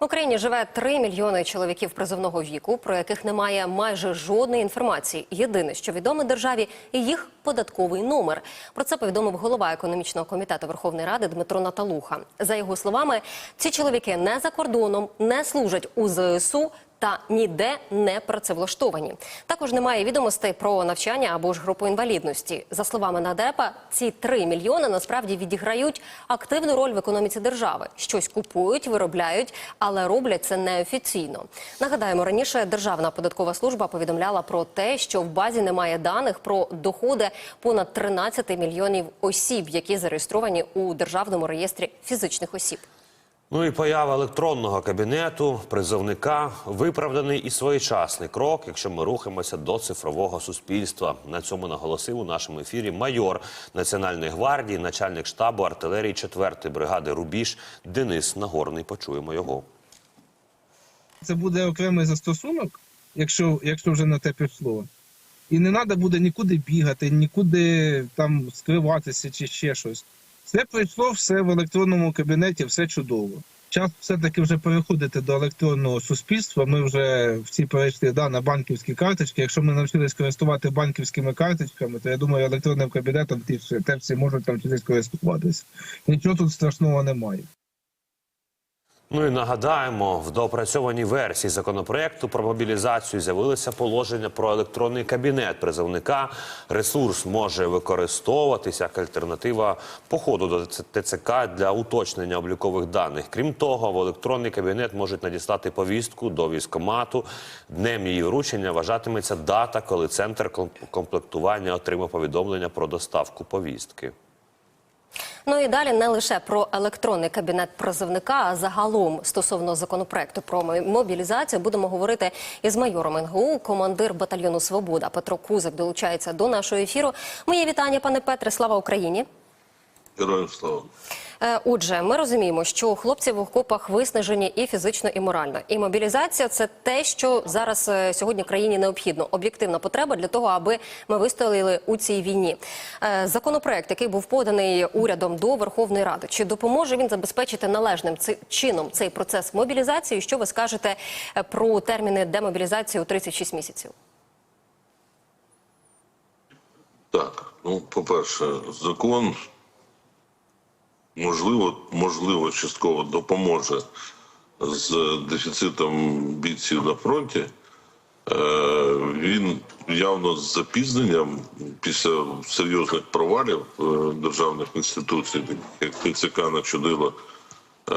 В Україні живе 3 мільйони чоловіків призовного віку, про яких немає майже жодної інформації. Єдине, що відомо державі, їх податковий номер. Про це повідомив голова економічного комітету Верховної Ради Дмитро Наталуха. За його словами, ці чоловіки не за кордоном, не служать у ЗСУ. Та ніде не працевлаштовані. Також немає відомостей про навчання або ж групу інвалідності. За словами Надепа, ці 3 мільйони насправді відіграють активну роль в економіці держави. Щось купують, виробляють, але роблять це неофіційно. Нагадаємо, раніше Державна податкова служба повідомляла про те, що в базі немає даних про доходи понад 13 мільйонів осіб, які зареєстровані у державному реєстрі фізичних осіб. Ну і поява електронного кабінету призовника виправданий і своєчасний крок, якщо ми рухаємося до цифрового суспільства. На цьому наголосив у нашому ефірі майор Національної гвардії, начальник штабу артилерії 4-ї бригади Рубіж Денис Нагорний. Почуємо його. Це буде окремий застосунок, якщо, якщо вже на те пішло. І не треба буде нікуди бігати, нікуди там скриватися чи ще щось. Все пройшло, все в електронному кабінеті, все чудово. Час все-таки вже переходити до електронного суспільства. Ми вже всі перейшли да, на банківські карточки. Якщо ми навчились користувати банківськими карточками, то я думаю, електронним кабінетом ті всі, всі можуть навчитись користуватися. Нічого тут страшного немає. Ну і нагадаємо, в доопрацьованій версії законопроекту про мобілізацію з'явилося положення про електронний кабінет призовника. Ресурс може використовуватися як альтернатива походу до ТЦК для уточнення облікових даних. Крім того, в електронний кабінет можуть надіслати повістку до військомату. Днем її вручення вважатиметься дата, коли центр комплектування отримав повідомлення про доставку повістки. Ну і далі не лише про електронний кабінет призовника, а загалом стосовно законопроекту про мобілізацію будемо говорити із майором НГУ, командир батальйону Свобода Петро Кузик долучається до нашого ефіру. Моє вітання, пане Петре. Слава Україні. Героям слава. Е, Отже, ми розуміємо, що хлопці в окопах виснажені і фізично, і морально. І мобілізація це те, що зараз е, сьогодні країні необхідно. Об'єктивна потреба для того, аби ми вистояли у цій війні. Е, Законопроект, який був поданий урядом до Верховної Ради, чи допоможе він забезпечити належним чином цей процес мобілізації? Що ви скажете про терміни демобілізації у 36 місяців? Так, ну, по-перше, закон можливо, можливо, частково допоможе з дефіцитом бійців на фронті. Е, Він явно з запізненням після серйозних провалів е, державних інституцій, як ТЦК начудило, е,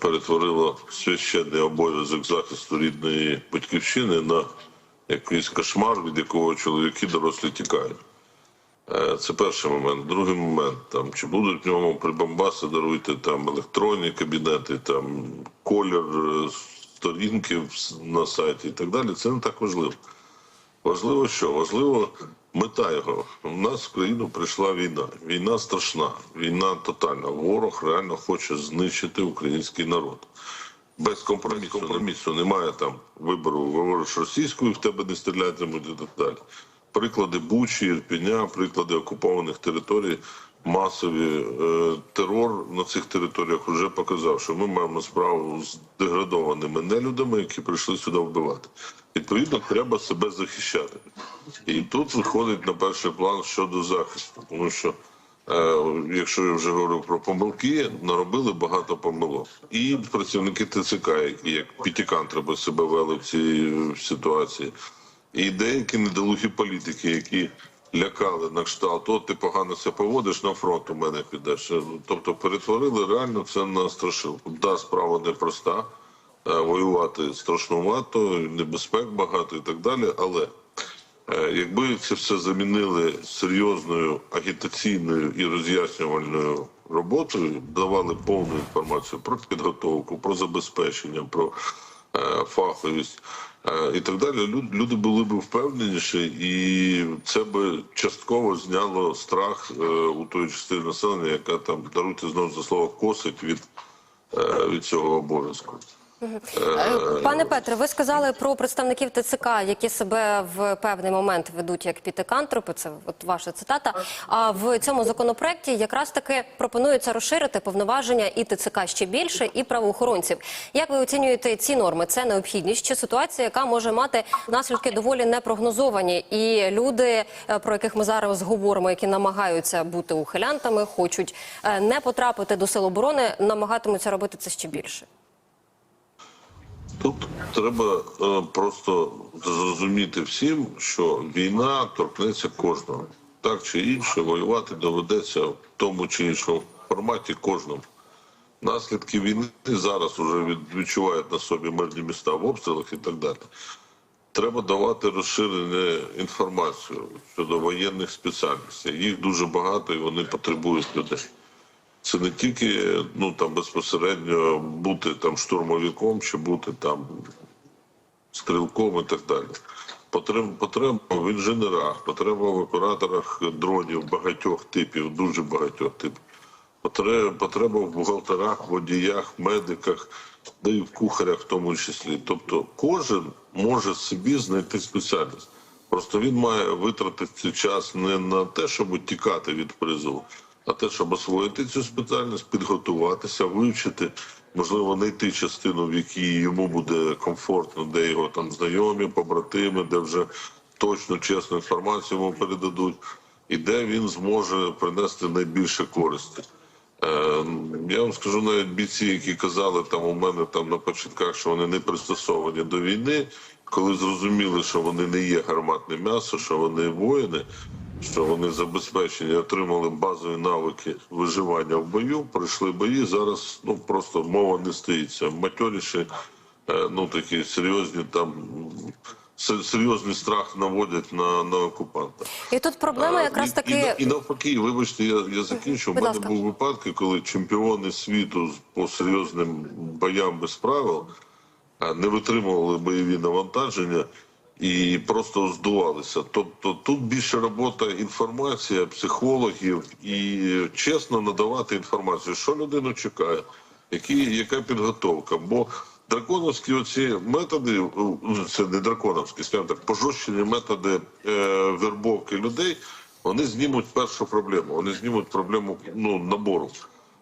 перетворило священний обов'язок захисту рідної батьківщини на якийсь кошмар, від якого чоловіки дорослі тікають. Е, Це перший момент. Другий момент там чи будуть в ньому прибамбаси даруйте там електронні кабінети, там колір е, сторінки на сайті і так далі. Це не так важливо. Важливо що? Важливо мета його. У нас в країну прийшла війна. Війна страшна, війна тотальна. Ворог реально хоче знищити український народ. Без компромісу, компромісу немає там вибору, говориш російською, в тебе не стрілятимуть і так далі. Приклади Бучі, Ірпіня, приклади окупованих територій, масові е, терор на цих територіях вже показав, що ми маємо справу з деградованими нелюдами, які прийшли сюди вбивати. Відповідно, треба себе захищати. І тут виходить на перший план щодо захисту, тому що Е, Якщо я вже говорив про помилки, наробили багато помилок. І працівники ТЦК, які як пітікан треба себе вели в цій ситуації, і деякі недолугі політики, які лякали на кшталт, от ти погано себе поводиш на фронт, у мене підеш. Е, Тобто перетворили реально це на страшилку. Да, справа непроста, е, воювати страшнувато, небезпек багато і так далі, але. Е, Якби це все замінили серйозною агітаційною і роз'яснювальною роботою, давали повну інформацію про підготовку, про забезпечення, про фаховість е, і так далі, люд- люди були б впевненіші, і це би частково зняло страх е, у тої частини населення, яка там даруйте знову за слово косить від, е, від цього обов'язку. Е, Пане Петре, ви сказали про представників ТЦК, які себе в певний момент ведуть як пітикантропи. Це от ваша цитата. А в цьому законопроекті якраз таки пропонується розширити повноваження і ТЦК ще більше, і правоохоронців. Як ви оцінюєте ці норми? Це необхідність чи ситуація, яка може мати наслідки доволі непрогнозовані, і люди, е, про яких ми зараз говоримо, які намагаються бути ухилянтами, хочуть е, не потрапити до сил оборони, намагатимуться робити це ще більше. Тут треба е, просто зрозуміти всім, що війна торкнеться кожного. Так чи інше, воювати доведеться в тому чи іншому форматі кожному. Наслідки війни зараз вже відчувають на собі мирні міста в обстрілах і так далі. Треба давати розширену інформацію щодо воєнних спеціальностей. Їх дуже багато і вони потребують людей. Це не тільки ну там безпосередньо бути там штурмовиком чи бути там стрілком і так далі. Потреба, потреба в інженерах, потреба в операторах дронів багатьох типів, дуже багатьох типів. Потреба, потреба в бухгалтерах, водіях, медиках, да і в кухарях в тому числі. Тобто кожен може собі знайти спеціальність. Просто він має витратити час не на те, щоб тікати від призову, а те, щоб освоїти цю спеціальність, підготуватися, вивчити, можливо, знайти частину, в якій йому буде комфортно, де його там знайомі, побратими, де вже точно чесну інформацію йому передадуть, і де він зможе принести найбільше користі. Е, Я вам скажу навіть бійці, які казали там у мене там на початках, що вони не пристосовані до війни, коли зрозуміли, що вони не є гарматне м'ясо, що вони воїни, що вони забезпечені, отримали базові навики виживання в бою, пройшли бої. Зараз ну просто мова не стоїться. Матьоріші, е, ну такі серйозні там се- серйозний страх наводять на, на окупанта. І тут проблема А, якраз таки і, і навпаки, вибачте, я, я закінчу. У мене ласка. був випадки, коли чемпіони світу по серйозним боям без правил не витримували бойові навантаження і просто здувалися. Тобто тут більше робота інформація, психологів і чесно надавати інформацію, що людину чекає, які, яка підготовка. Бо драконовські оці методи, це не драконовські, скажімо так, пожорщені методи е, вербовки людей, вони знімуть першу проблему. Вони знімуть проблему ну, набору.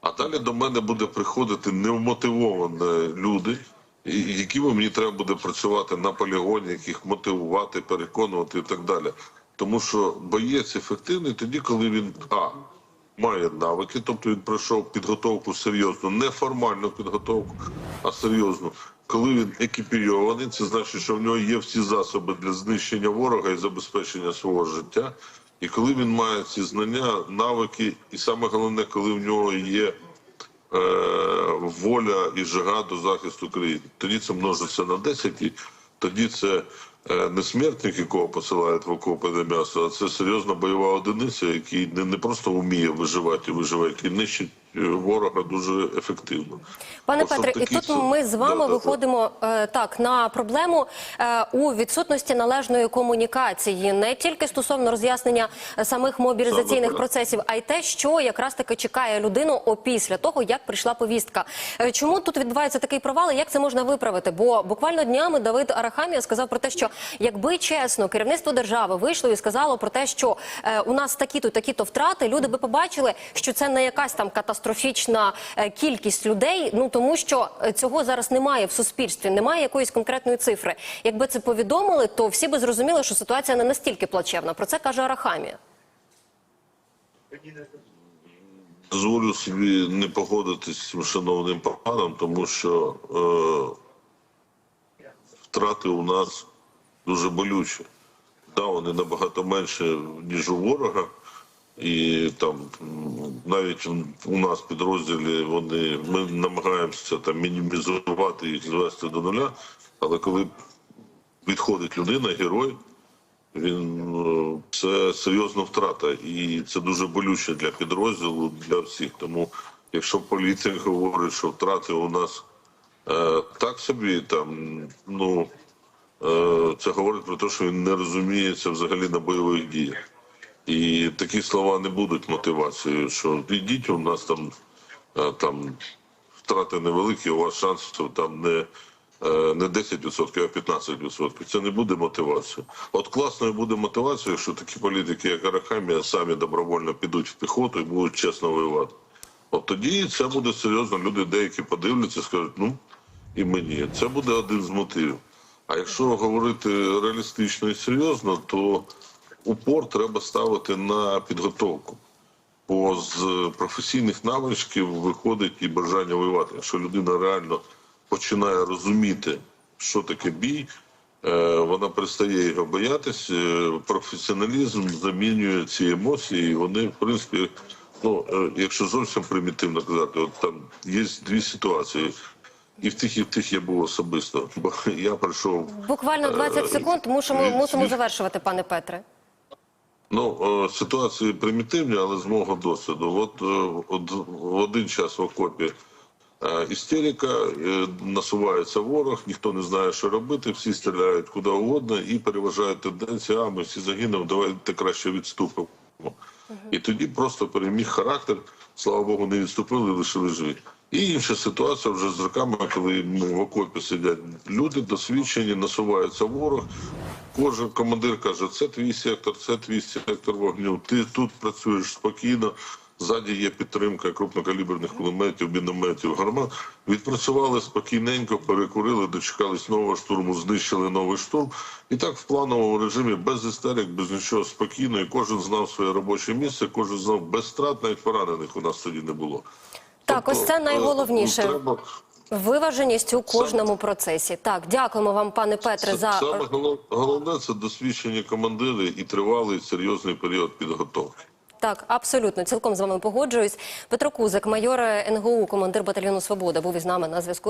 А далі до мене буде приходити невмотивовані люди, якими мені треба буде працювати на полігоні, яких мотивувати, переконувати і так далі. Тому що боєць ефективний тоді, коли він а має навики, тобто він пройшов підготовку серйозну, не формальну підготовку, а серйозну. Коли він екіпійований, це значить, що в нього є всі засоби для знищення ворога і забезпечення свого життя. І коли він має ці знання, навики, і саме головне, коли в нього є воля і жага до захисту країни. Тоді це множиться на 10, і тоді це е, не смертник, якого посилають в окопи на м'ясо, а це серйозна бойова одиниця, який не, не просто вміє виживати, виживає, який нищить е, ворога дуже ефективно. Пане Петре, і тут це- ми з вами Да, да, да. виходимо е, так на проблему е, у відсутності належної комунікації, не тільки стосовно роз'яснення е, самих мобілізаційних Саме процесів, а й те, що якраз таки чекає людину опісля того, як прийшла повістка. Е, Чому тут відбувається такий провал? і Як це можна виправити? Бо буквально днями Давид Арахамія сказав про те, що якби чесно керівництво держави вийшло і сказало про те, що е, у нас такі-то такі-то втрати, люди би побачили, що це не якась там катастрофічна е, кількість людей. Ну тому що е, цього зараз немає в суспільстві, немає якоїсь конкретної цифри. Якби це повідомили, то всі би зрозуміли, що ситуація не настільки плачевна. Про це каже Арахамія. дозволю собі не погодитись з шановним паном, тому що е, втрати у нас дуже болючі. Да, вони набагато менше, ніж у ворога. І там навіть у нас підрозділі вони ми намагаємося там мінімізувати їх звести до нуля. Але коли відходить людина, герой, він е, це серйозна втрата, і це дуже болюче для підрозділу, для всіх. Тому, якщо політик говорить, що втрати у нас е, так собі, там ну е, це говорить про те, що він не розуміється взагалі на бойових діях. І такі слова не будуть мотивацією, що ідіть у нас там, е, там втрати невеликі, у вас шансів там не, е, не 10%, а 15%. Це не буде мотивацією. От класною буде мотивацією, якщо такі політики, як Арахамія, самі добровольно підуть в піхоту і будуть чесно воювати. От тоді це буде серйозно. Люди деякі подивляться, скажуть, ну і мені. Це буде один з мотивів. А якщо говорити реалістично і серйозно, то упор треба ставити на підготовку. Бо з професійних навичків виходить і бажання воювати. Якщо людина реально починає розуміти, що таке бій, е, вона перестає його боятись. е, Професіоналізм замінює ці емоції, і вони, в принципі, ну е, якщо зовсім примітивно казати, от там є дві ситуації. І в тих, і в тих я був особисто. Бо я прийшов Буквально 20 секунд. Мусимо, мусимо завершувати, пане Петре. Ну, е, ситуації примітивні, але з мого досвіду. От, е, от в один час в окопі е, істерика, насувається ворог, ніхто не знає, що робити, всі стріляють куди угодно і переважають тенденції, а ми всі загинемо, давайте краще відступимо. І тоді просто переміг характер, слава Богу, не відступили, лишили живі. І інша ситуація вже з роками, коли в окопі сидять люди, досвідчені, насувається ворог. Кожен командир каже, це твій сектор, це твій сектор вогню. Ти тут працюєш спокійно. Ззаді є підтримка крупнокаліберних кулеметів, мінометів, гармат. Відпрацювали спокійненько, перекурили, дочекались нового штурму, знищили новий штурм. І так в плановому режимі, без істерик, без нічого спокійно. І кожен знав своє робоче місце, кожен знав без страт, навіть поранених у нас тоді не було. Так, ось це е, найголовніше. Треба Виваженість у кожному процесі. Так, дякуємо вам, пане Петре, за Саме голов- головне це досвідчені командири і тривалий серйозний період підготовки. Так, абсолютно, цілком з вами погоджуюсь. Петро Кузик, майор НГУ, командир батальйону Свобода, був із нами на зв'язку.